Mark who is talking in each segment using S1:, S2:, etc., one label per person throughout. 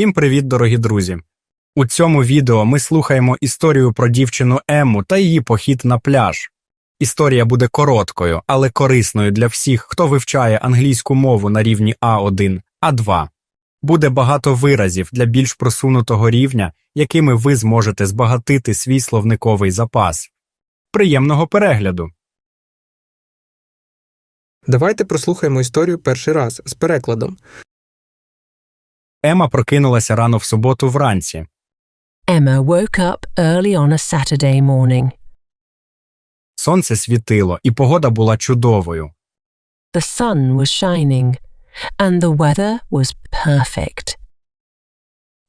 S1: Всім привіт, дорогі друзі! У цьому відео ми слухаємо історію про дівчину Емму та її похід на пляж. Історія буде короткою, але корисною для всіх, хто вивчає англійську мову на рівні А1, А2. Буде багато виразів для більш просунутого рівня, якими ви зможете збагатити свій словниковий запас. Приємного перегляду!
S2: Давайте прослухаємо історію перший раз з перекладом.
S1: Ема прокинулася рано в суботу вранці.
S3: Emma woke up early on a Saturday morning.
S1: Сонце світило, і погода була чудовою.
S3: The sun was shining, and the weather was perfect.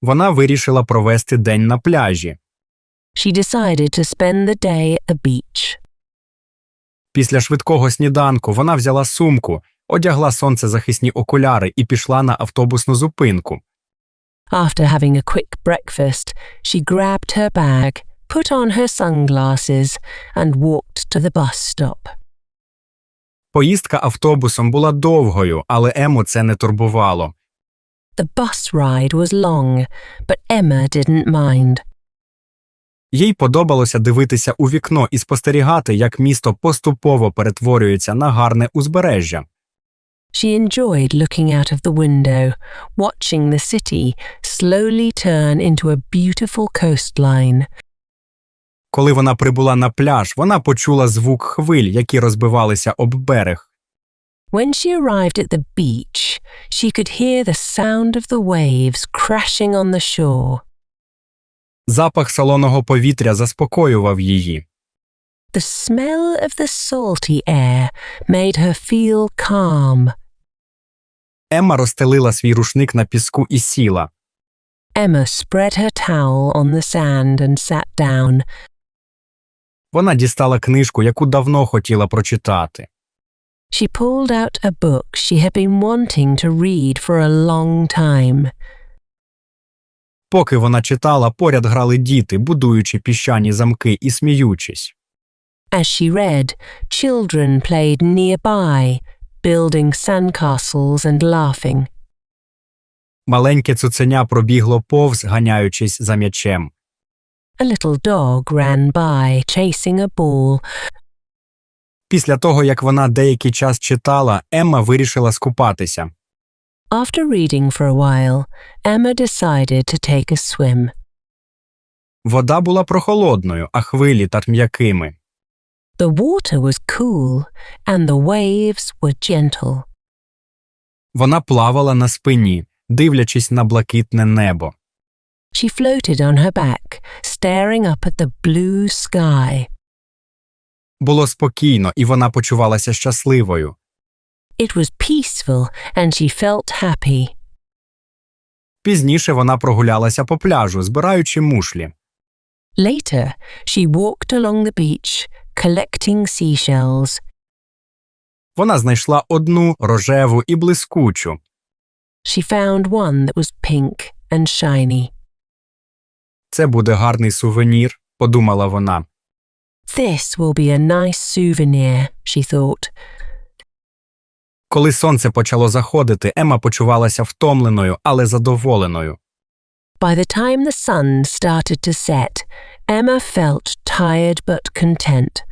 S1: Вона вирішила провести день на пляжі.
S3: She decided to spend the day at the beach.
S1: Після швидкого сніданку вона взяла сумку, одягла сонцезахисні окуляри і пішла на автобусну зупинку.
S3: After having a quick breakfast, she grabbed her bag, put on her sunglasses, and walked to the bus stop.
S1: Поїздка автобусом була довгою, але Ему це не турбувало.
S3: The bus ride was long, but Emma didn't mind.
S1: Їй подобалося дивитися у вікно і спостерігати, як місто поступово перетворюється на гарне узбережжя.
S3: She enjoyed looking out of the window, watching the city slowly turn into a beautiful coastline.
S1: Коли вона прибула на пляж, вона почула звук хвиль, які розбивалися об берег.
S3: When she arrived at the beach, she could hear the sound of the waves crashing on the shore.
S1: Запах солоного повітря заспокоював її.
S3: The smell of the salty air made her feel calm.
S1: Емма розстелила свій рушник на піску і сіла.
S3: Emma spread her towel on the sand and sat down.
S1: Вона дістала книжку, яку давно хотіла прочитати.
S3: She pulled out a book she had been wanting to read for a long time.
S1: Поки вона читала, поряд грали діти, будуючи піщані замки і сміючись.
S3: As she read, children played nearby, building sandcastles and laughing.
S1: Маленьке цуценя пробігло повз, ганяючись за м'ячем.
S3: A little dog ran by, chasing a ball.
S1: Після того, як вона деякий час читала, Емма вирішила скупатися.
S3: After reading for a while, Emma decided to take a swim.
S1: Вода була прохолодною, а хвилі та м'якими.
S3: The water was cool, and the waves were gentle.
S1: Вона плавала на спині, дивлячись на блакитне небо.
S3: She floated on her back, staring up at the blue sky.
S1: Було спокійно, і вона почувалася щасливою.
S3: It was peaceful, and she felt happy.
S1: Пізніше вона прогулялася по пляжу, збираючи мушлі.
S3: Later, she walked along the beach, collecting seashells.
S1: Вона знайшла одну рожеву і блискучу.
S3: She found one that was pink and shiny.
S1: Це буде гарний сувенір, подумала вона.
S3: This will be a nice souvenir, she thought.
S1: Коли сонце почало заходити, Ема почувалася втомленою, але задоволеною.
S3: By the time the sun started to set, Emma felt tired but content.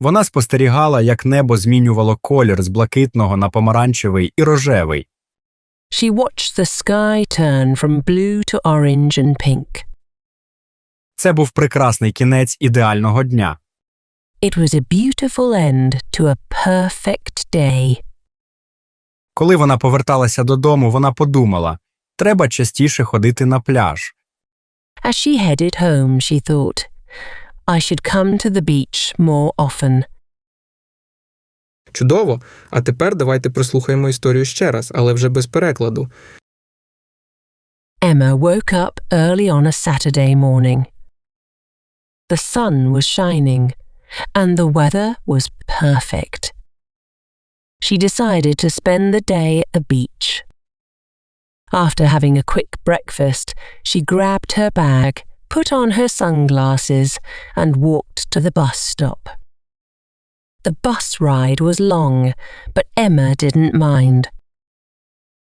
S1: Вона спостерігала, як небо змінювало колір з блакитного на помаранчевий і рожевий.
S3: She watched the sky turn from blue to orange and pink.
S1: Це був прекрасний кінець ідеального дня.
S3: It was a beautiful end to a perfect day.
S1: Коли вона поверталася додому, вона подумала треба частіше ходити на пляж.
S3: As she headed home, she thought, I should come to the beach more often.
S2: Чудово! А тепер давайте прослухаємо історію ще раз, але вже без перекладу.
S3: Emma woke up early on a Saturday morning. The sun was shining, and the weather was perfect. She decided to spend the day at the beach. After having a quick breakfast, she grabbed her bag, put on her sunglasses, and walked to the bus stop. The bus ride was long, but Emma didn't mind.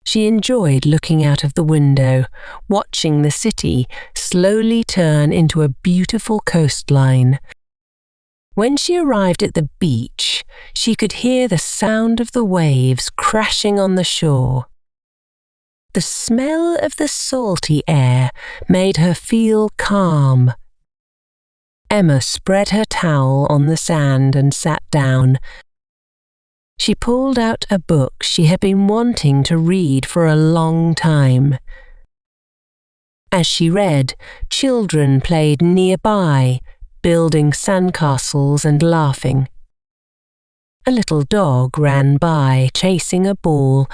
S3: She enjoyed looking out of the window, watching the city slowly turn into a beautiful coastline. When she arrived at the beach, she could hear the sound of the waves crashing on the shore. The smell of the salty air made her feel calm. Emma spread her towel on the sand and sat down. She pulled out a book she had been wanting to read for a long time. As she read, children played nearby, building sandcastles and laughing. A little dog ran by, chasing a ball.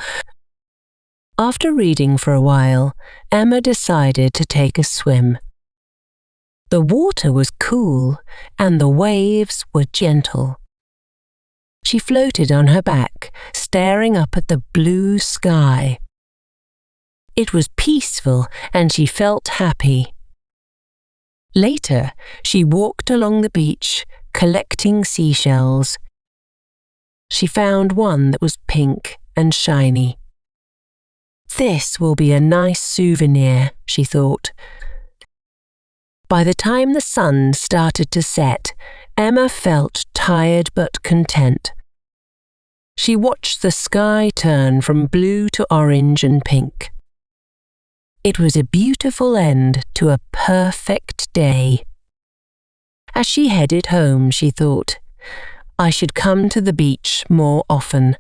S3: After reading for a while, Emma decided to take a swim. The water was cool and the waves were gentle. She floated on her back, staring up at the blue sky. It was peaceful and she felt happy. Later, she walked along the beach, collecting seashells. She found one that was pink and shiny. This will be a nice souvenir, she thought. By the time the sun started to set, Emma felt tired but content. She watched the sky turn from blue to orange and pink. It was a beautiful end to a perfect day. As she headed home, she thought, I should come to the beach more often.